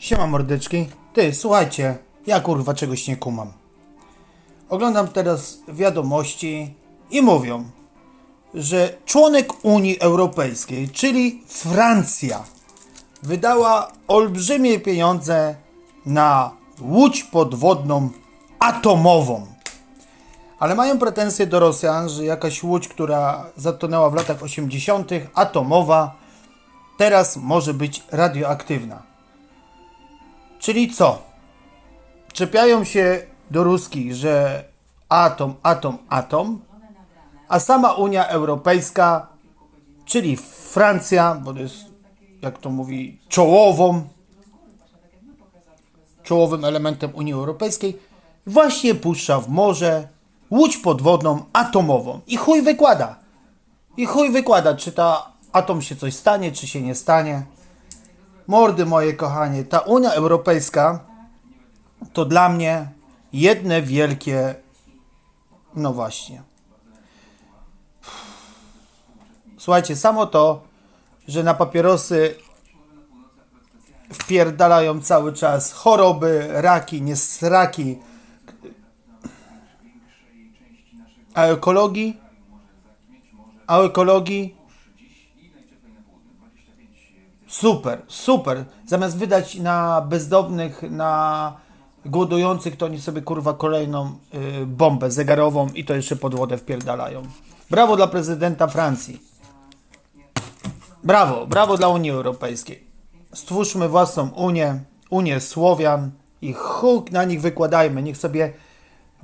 Siema mordeczki. Ty, słuchajcie, ja kurwa czegoś nie kumam. Oglądam teraz wiadomości i mówią, że członek Unii Europejskiej, czyli Francja, wydała olbrzymie pieniądze na łódź podwodną atomową. Ale mają pretensje do Rosjan, że jakaś łódź, która zatonęła w latach 80., atomowa, teraz może być radioaktywna. Czyli co? Czepiają się do ruskich, że atom, atom, atom, a sama Unia Europejska, czyli Francja, bo to jest, jak to mówi, czołową, czołowym elementem Unii Europejskiej, właśnie puszcza w morze łódź podwodną atomową. I chuj wykłada. I chuj wykłada, czy ta atom się coś stanie, czy się nie stanie. Mordy moje kochanie, ta Unia Europejska to dla mnie jedne wielkie. No właśnie. Słuchajcie, samo to, że na papierosy wpierdalają cały czas choroby, raki, niesraki, a ekologii, a ekologii Super, super. Zamiast wydać na bezdomnych, na głodujących, to oni sobie kurwa kolejną y, bombę zegarową i to jeszcze pod wodę wpierdalają. Brawo dla prezydenta Francji. Brawo, brawo dla Unii Europejskiej. Stwórzmy własną Unię, Unię Słowian i huk na nich wykładajmy. Niech sobie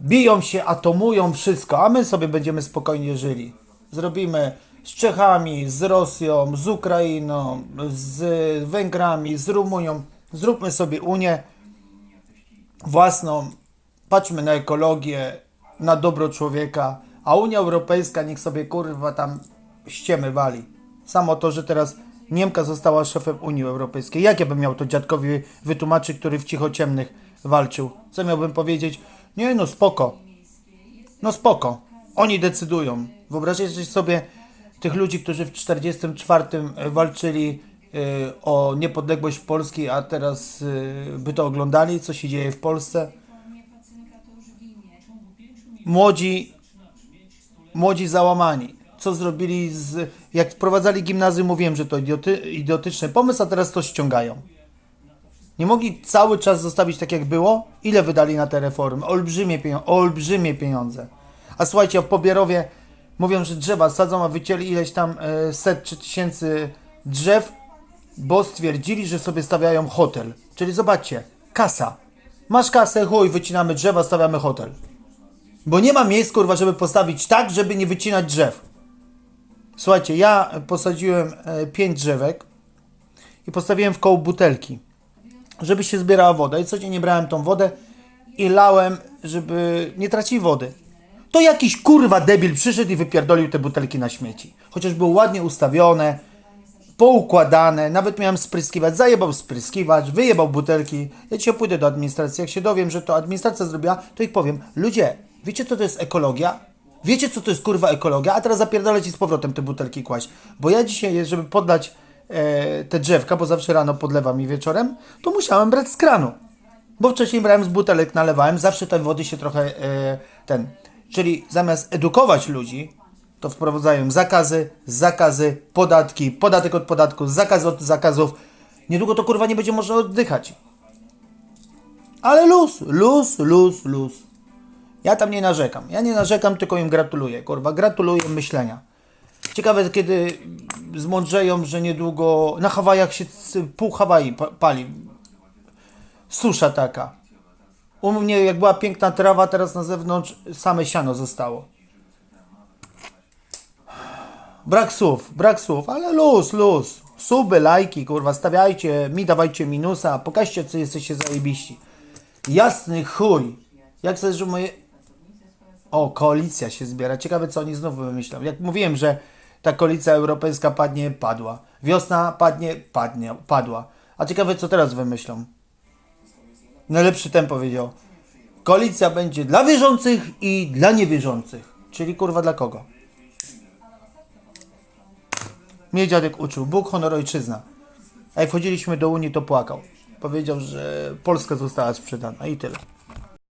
biją się, atomują wszystko, a my sobie będziemy spokojnie żyli. Zrobimy z Czechami, z Rosją, z Ukrainą, z Węgrami, z Rumunią. Zróbmy sobie Unię własną, patrzmy na ekologię, na dobro człowieka, a Unia Europejska niech sobie kurwa tam ściemy wali. Samo to, że teraz Niemka została szefem Unii Europejskiej. Jak ja bym miał to dziadkowi wytłumaczyć, który w cichociemnych walczył? Co miałbym powiedzieć? Nie no, spoko. No spoko. Oni decydują. Wyobraźcie sobie tych ludzi, którzy w 1944 walczyli y, o niepodległość Polski, a teraz y, by to oglądali, co się dzieje w Polsce. Młodzi, młodzi załamani. Co zrobili z... Jak wprowadzali gimnazjum, mówiłem, że to idioty, idiotyczny pomysł, a teraz to ściągają. Nie mogli cały czas zostawić tak jak było? Ile wydali na te reformy? Olbrzymie pieniądze. Olbrzymie pieniądze. A słuchajcie, w Pobierowie mówią, że drzewa sadzą, a wycięli ileś tam e, set czy tysięcy drzew, bo stwierdzili, że sobie stawiają hotel. Czyli zobaczcie, kasa. Masz kasę, chuj, wycinamy drzewa, stawiamy hotel. Bo nie ma miejsc, kurwa, żeby postawić tak, żeby nie wycinać drzew. Słuchajcie, ja posadziłem e, pięć drzewek i postawiłem w koło butelki żeby się zbierała woda. I codziennie brałem tą wodę i lałem, żeby nie tracić wody. To jakiś kurwa debil przyszedł i wypierdolił te butelki na śmieci. Chociaż były ładnie ustawione, poukładane, nawet miałem spryskiwać. Zajebał spryskiwać, wyjebał butelki. Ja dzisiaj pójdę do administracji. Jak się dowiem, że to administracja zrobiła, to ich powiem. Ludzie, wiecie co to jest ekologia? Wiecie co to jest kurwa ekologia? A teraz zapierdolę ci z powrotem te butelki kłaść. Bo ja dzisiaj, żeby podlać e, te drzewka, bo zawsze rano podlewam i wieczorem, to musiałem brać z kranu. Bo wcześniej brałem z butelek, nalewałem, zawsze tej wody się trochę e, ten. Czyli zamiast edukować ludzi, to wprowadzają zakazy, zakazy, podatki, podatek od podatku, zakaz od zakazów. Niedługo to kurwa nie będzie można oddychać. Ale luz, luz, luz, luz. Ja tam nie narzekam. Ja nie narzekam, tylko im gratuluję. Kurwa, gratuluję myślenia. Ciekawe, kiedy zmądrzeją, że niedługo na Hawajach się pół Hawaii pa- pali. Susza taka. U mnie, jak była piękna trawa, teraz na zewnątrz same siano zostało. Brak słów, brak słów, ale luz, luz. Suby, lajki, kurwa, stawiajcie, mi dawajcie minusa, pokażcie, co jesteście zajebiści. Jasny chuj. Jak chcesz, że moje... O, koalicja się zbiera. Ciekawe, co oni znowu wymyślą. Jak mówiłem, że ta koalicja europejska padnie, padła. Wiosna padnie, padnie, padła. A ciekawe, co teraz wymyślą. Najlepszy ten powiedział. Koalicja będzie dla wierzących i dla niewierzących. Czyli kurwa dla kogo? Mnie dziadek uczył. Bóg, honor, ojczyzna. A jak wchodziliśmy do Unii, to płakał. powiedział, że Polska została sprzedana i tyle.